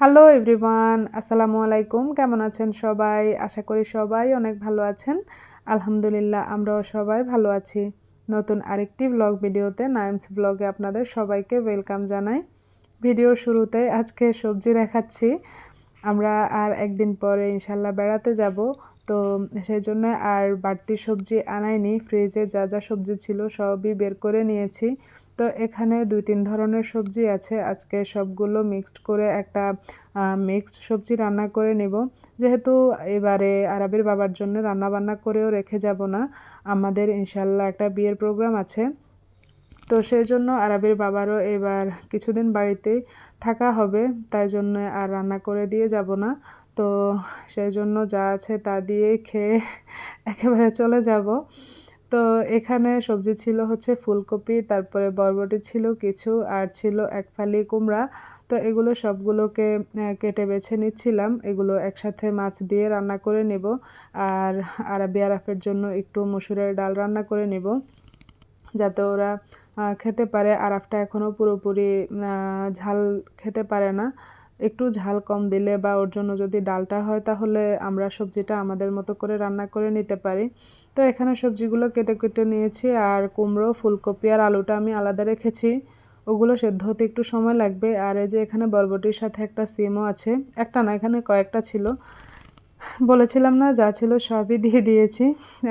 Hello everyone আসসালামু আলাইকুম কেমন আছেন সবাই? আশা করি সবাই অনেক ভালো আছেন। আলহামদুলিল্লাহ, আমরাও সবাই ভালো আছি। নতুন আরেকটি ব্লগ ভিডিওতে নাইমস ব্লগে আপনাদের সবাইকে ওয়েলকাম জানাই। ভিডিওর শুরুতে আজকে সবজি দেখাচ্ছি। আমরা আর একদিন পরে ইনশাল্লাহ বেড়াতে যাব। তো সেই জন্য আর বাড়তি সবজি আনাইনি। ফ্রিজে যা যা সবজি ছিল সবই বের করে নিয়েছি। তো এখানে দুই তিন ধরনের সবজি আছে। আজকে সবগুলো মিক্সড করে একটা মিক্সড সবজি রান্না করে নেব। যেহেতু এবারে আরবের বাবার জন্য রান্না বান্না করেও রেখে যাব না। আমাদের ইনশাল্লাহ একটা বিয়ের প্রোগ্রাম আছে। তো সেই জন্য আরবের বাবারও এবার কিছুদিন বাড়িতে থাকা হবে, তাই জন্য আর রান্না করে দিয়ে যাব না। তো সেই জন্য যা আছে তা দিয়েই খেয়ে একেবারে চলে যাব। তো এখানে সবজি ছিল হচ্ছে ফুলকপি, তারপরে বরবটি ছিল কিছু, আর ছিল এক ফালি কুমড়া। তো এগুলো সবগুলোকে কেটে বেছে নিচ্ছিলাম। এগুলো একসাথে মাছ দিয়ে রান্না করে নেব। আর আরবি আরাফের জন্য একটু মসুরের ডাল রান্না করে নেব, যাতে ওরা খেতে পারে। আরাফটা এখনও পুরোপুরি ঝাল খেতে পারে না। একটু ঝাল কম দিলে বা ওর জন্য যদি ডালটা হয় তাহলে আমরা সবজিটা আমাদের মতো করে রান্না করে নিতে পারি। তো এখানে সবজিগুলো কেটে কেটে নিয়েছি আর কুমড়ো, ফুলকপি আর আলুটা আমি আলাদা রেখেছি। ওগুলো সেদ্ধ হতে একটু সময় লাগবে। আর এই যে এখানে বরবটির সাথে একটা সিমও আছে, একটা না, এখানে কয়েকটা ছিল। বলেছিলাম না, যা ছিল সবই দিয়ে দিয়েছি,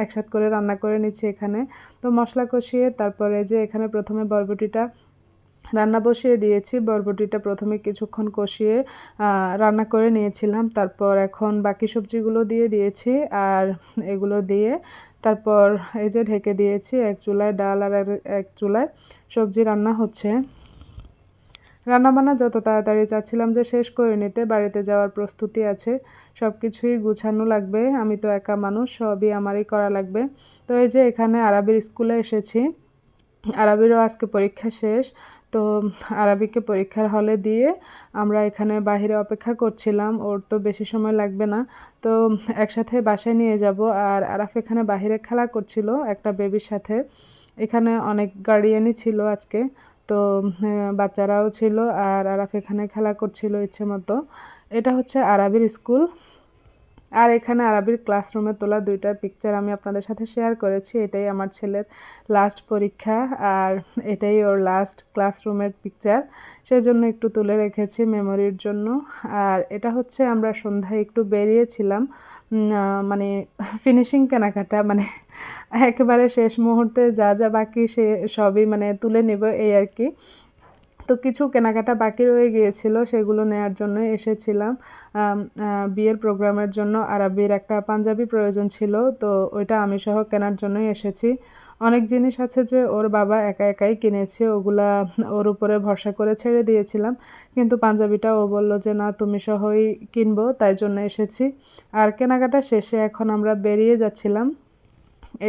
একসাথ করে রান্না করে নিচ্ছি এখানে। তো মশলা কষিয়ে তারপরে যে এখানে প্রথমে বরবটিটা রান্না বসিয়ে দিয়েছি, বরবটিটা প্রথমে কিছুক্ষণ কষিয়ে রান্না করে নিয়েছিলাম। তারপর এখন বাকি সবজিগুলো দিয়ে দিয়েছি আর এগুলো দিয়ে তারপর এই যে ঢেকে দিয়েছি এক চুলায় ডাল আর এক চুলায় সবজি রান্না হচ্ছে। রান্নাবান্না যত তাড়াতাড়ি চাচ্ছিলাম যে শেষ করে নিতে, বাড়িতে যাওয়ার প্রস্তুতি আছে সব কিছুই গুছানো লাগবে। আমি তো একা মানুষ, সবই আমারই করা লাগবে। তো এই যে এখানে আরবির স্কুলে এসেছি, আরবিরও আজকে পরীক্ষা শেষ। তো আরবিকে পরীক্ষার হলে দিয়ে আমরা এখানে বাহিরে অপেক্ষা করছিলাম, ওর তো বেশি সময় লাগবে না। তো একসাথে বাসায় নিয়ে যাব আর আরাফ এখানে বাহিরে খেলা করছিল একটা বেবির সাথে। এখানে অনেক গার্ডিয়ানই ছিল আজকে, তো বাচ্চারাও ছিল আর আরাফ এখানে খেলা করছিল ইচ্ছে মতো। এটা হচ্ছে আরবির স্কুল আর এখানে আরবির ক্লাসরুমে তোলা দুইটা পিকচার আমি আপনাদের সাথে শেয়ার করেছি। এটাই আমার ছেলের লাস্ট পরীক্ষা আর এটাই ওর লাস্ট ক্লাসরুমের পিকচার সেই জন্য একটু তুলে রেখেছি মেমোরির জন্য। আর এটা হচ্ছে আমরা সন্ধ্যায় একটু বেরিয়েছিলাম মানে ফিনিশিং কেনাকাটা মানে একেবারে শেষ মুহূর্তে যা যা বাকি সে সবই মানে তুলে নেব এই আর কি। তো কিছু কেনাকাটা বাকি রয়ে গিয়েছিল, সেগুলো নেয়ার জন্য এসেছিলাম। বিয়ের প্রোগ্রামের জন্য আরবির একটা পাঞ্জাবি প্রয়োজন ছিল, তো ওইটা আমি সহ কেনার জন্যই এসেছি। অনেক জিনিস আছে যে ওর বাবা একা একাই কিনেছে, ওগুলা ওর উপরে ভরসা করে ছেড়ে দিয়েছিলাম। কিন্তু পাঞ্জাবিটা ও বলল যে, না, তুমি সহই কিনবো তাই জন্য এসেছি। আর কেনাকাটা শেষে এখন আমরা বেরিয়ে যাচ্ছিলাম।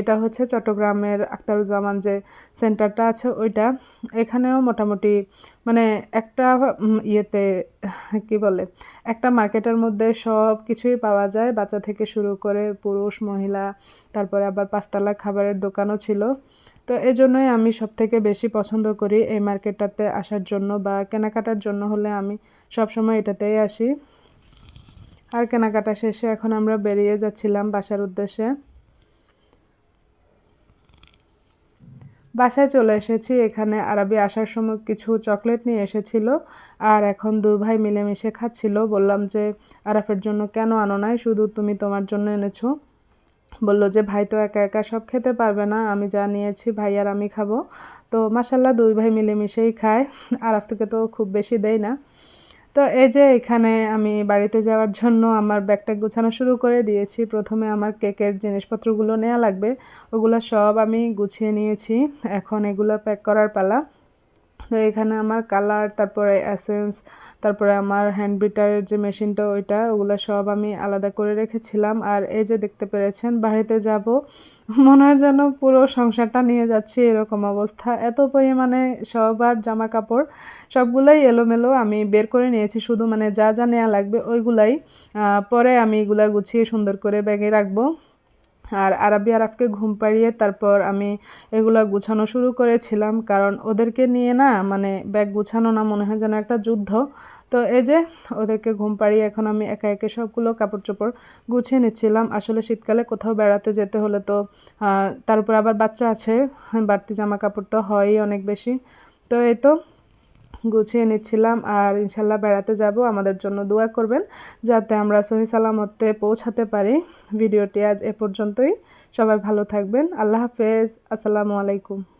এটা হচ্ছে চট্টগ্রামের আখতারুজ্জামান যে সেন্টারটা আছে ওইটা। এখানেও মোটামুটি মানে একটা ইয়েতে, কি বলে, একটা মার্কেটের মধ্যে সব কিছুই পাওয়া যায়। বাচ্চা থেকে শুরু করে পুরুষ, মহিলা, তারপরে আবার পাঁচতলা খাবারের দোকানও ছিল। তো এই জন্যই আমি সব থেকে বেশি পছন্দ করি এই মার্কেটটাতে আসার জন্য বা কেনাকাটার জন্য হলে আমি সবসময় এটাতেই আসি। আর কেনাকাটা শেষে এখন আমরা বেরিয়ে যাচ্ছিলাম বাসার উদ্দেশ্যে। বাসায় চলে এসেছি। এখানে আরবি আসার সময় কিছু চকলেট নিয়ে এসেছিল আর এখন দুই ভাই মিলেমিশে খাচ্ছিল। বললাম যে, আরাফের জন্য কেন আনো নাই? শুধু তুমি তোমার জন্য এনেছো। বলল যে, ভাই তো একা একা সব খেতে পারবে না। আমি যা নিয়েছি ভাই আর আমি খাব। তো মাসাল্লাহ দুই ভাই মিলেমিশেই খায়। আরাফ থেকে তো খুব বেশি দেয় না। তো এই যে এখানে আমি বাড়িতে যাওয়ার জন্য আমার ব্যাগটা গুছানো শুরু করে দিয়েছি। প্রথমে আমার কেকের জিনিসপত্রগুলো নেওয়া লাগবে, ওগুলো সব আমি গুছিয়ে নিয়েছি। এখন এগুলো প্যাক করার পালা। তো এখানে আমার কালার, তারপরে অ্যাসেন্স তারপরে আমার হ্যান্ড বিটারের যে মেশিনটা ওইটা, ওগুলো সব আমি আলাদা করে রেখেছিলাম। আর এই যে দেখতে পেরেছেন, বাড়িতে যাব, মনে হয় যেন পুরো সংসারটা নিয়ে যাচ্ছি এরকম অবস্থা। এত পরিমাণে সবার জামা কাপড় সবগুলাই এলোমেলো আমি বের করে নিয়েছি, শুধু মানে যা যা নেওয়া লাগবে ওইগুলাই পরে আমি এগুলা গুছিয়ে সুন্দর করে ব্যাগে রাখব। আর আরবি আরবকে ঘুম পাড়িয়ে তারপর আমি এগুলো গুছানো শুরু করেছিলাম। কারণ ওদেরকে নিয়ে না মানে ব্যাগ গুছানো না, মনে হয় যেন একটা যুদ্ধ। তো এই যে ওদেরকে ঘুম পাড়িয়ে এখন আমি একা একে সবগুলো কাপড় চোপড় গুছিয়ে নিচ্ছিলাম। আসলে শীতকালে কোথাও বেড়াতে যেতে হলে তো তার উপর আবার বাচ্চা আছে, বাড়তি জামা কাপড় তো হয়ই অনেক বেশি। তো এই তো গুছিয়ে নিচ্ছিলাম আর ইনশাল্লাহ বেড়াতে যাব। আমাদের জন্য দোয়া করবেন যাতে আমরা সহি সালামতে পৌঁছাতে পারি। ভিডিওটি আজ এ পর্যন্তই। সবাই ভালো থাকবেন। আল্লাহ হাফেজ। আসসালামু আলাইকুম।